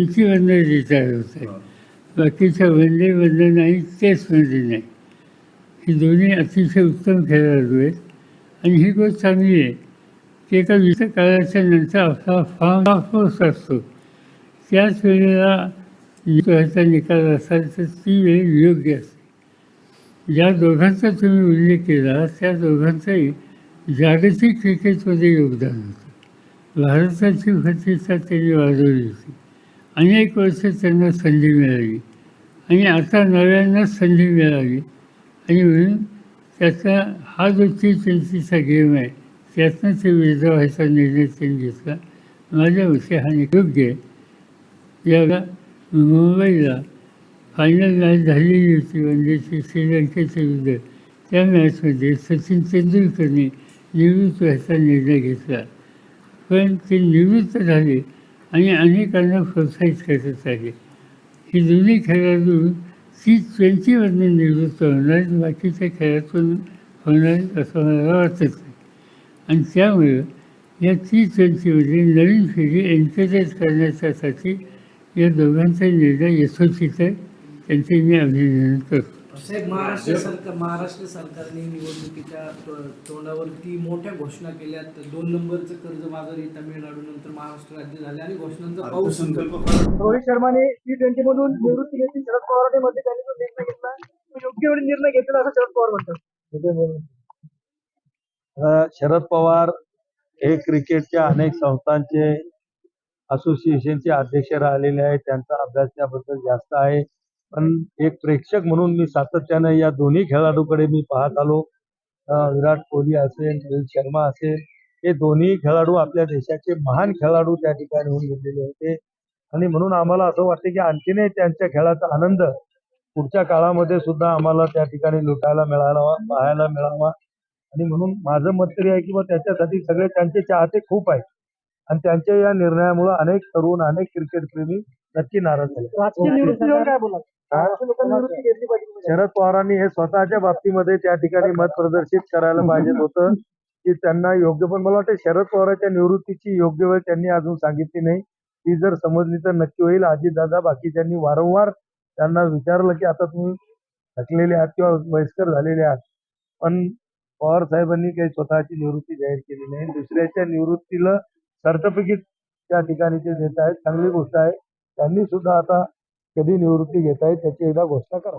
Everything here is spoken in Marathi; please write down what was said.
त्यांची वंदन रिटायर होत आहे बाकीच्या वंदे वंदन नाही तेच वंदे नाही. ही दोन्ही अतिशय उत्तम खेळाडू आहेत. आणि ही गोष्ट चांगली आहे की एका विशिष्ट काळाच्या नंतर आपला फॉर्म फोर्स असतो. त्याच वेळेला ह्याचा निकाल असाल तर ती वेळ योग्य असते. ज्या दोघांचा तुम्ही उल्लेख केला त्या दोघांचंही जागतिक क्रिकेटमध्ये योगदान होतं. भारताची प्रतिष्ठा त्यांनी वाढवली होती. अनेक वर्ष त्यांना संधी मिळाली. आणि आता नव्यांना संधी मिळाली. आणि म्हणून त्याचा हा जो ती ट्वेंटीचा गेम आहे त्यातनं ते वेगळा व्हायचा निर्णय त्यांनी घेतला. माझ्या मते हा योग्य आहे. याला मुंबईला फायनल मॅच झालेली होती म्हणजे वनडेची श्रीलंकेच्या विरुद्ध. त्या मॅचमध्ये सचिन तेंडुलकरने निवृत्त व्हायचा निर्णय घेतला. पण ते निवृत्त झाले आणि अनेकांना प्रोत्साहित करत आले ही दोन्ही खेळाडू टी ट्वेंटीमधून निवृत्त होणार बाकीच्या खेळातून होणार असं मला वाटत नाही. आणि त्यामुळं या टी ट्वेंटीमध्ये नवीन पिढी एन्करेज करण्याच्यासाठी या दोघांचा निर्णय यशस्वीत आहे त्यांचे मी अभिनंदन करतो. साहेब महाराष्ट्र सरकार महाराष्ट्र सरकारने निवडणुकीच्या तो- तोंडावरती मोठ्या घोषणा केल्या. दोन नंबरचं कर्जबाजारी तामिळनाडू नंतर महाराष्ट्र राज्य झाले आणि घोषणांचा पाऊस आहे. रोहित शर्माने टी ट्वेंटी मधून निवृत्ती घेतली. शरद पवारांनी मध्ये त्यांनी जो निर्णय घेतला तो योग्य वेळी निर्णय घेतला असं शरद पवार म्हणतात. शरद पवार हे क्रिकेटच्या अनेक संस्थांचे असोसिएशनचे अध्यक्ष राहिलेले आहेत. त्यांचा अभ्यास त्याबद्दल जास्त आहे. पण एक प्रेक्षक म्हणून मी सातत्याने या दोन्ही खेळाडूकडे मी पाहत आलो. विराट कोहली असेल रोहित शर्मा असेल हे दोन्ही खेळाडू आपल्या देशाचे महान खेळाडू त्या ठिकाणी होऊन गेलेले होते. आणि म्हणून आम्हाला असं वाटते की आणखीनही त्यांच्या खेळाचा आनंद पुढच्या काळामध्ये सुद्धा आम्हाला त्या ठिकाणी लुटायला मिळाला पाहायला मिळावा. आणि म्हणून माझं मत तरी आहे की मग त्याच्यासाठी सगळे त्यांचे चाहते खूप आहेत. आणि त्यांच्या या निर्णयामुळे अनेक तरुण अनेक क्रिकेटप्रेमी नक्की नाराज झाले. पाहिजे शरद पवारांनी हे स्वतःच्या बाबतीमध्ये त्या ठिकाणी मत प्रदर्शित करायला पाहिजे होतं की त्यांना योग्य पण मला वाटतं शरद पवारांच्या निवृत्तीची योग्य वेळ त्यांनी अजून सांगितली नाही. ती जर समजली तर नक्की होईल. अजितदादा बाकीच्यांनी वारंवार त्यांना विचारलं की आता तुम्ही थकलेले आहात किंवा वयस्कर झालेले आहात. पण पवार साहेबांनी काही स्वतःची निवृत्ती जाहीर केली नाही. दुसऱ्याच्या निवृत्तीला सर्टिफिकेट त्या ठिकाणी ते देत आहेत. चांगली गोष्ट आहे. त्यांनी सुद्धा आता कधी निवृत्ती घेत आहेत त्याची एकदा घोषणा करा.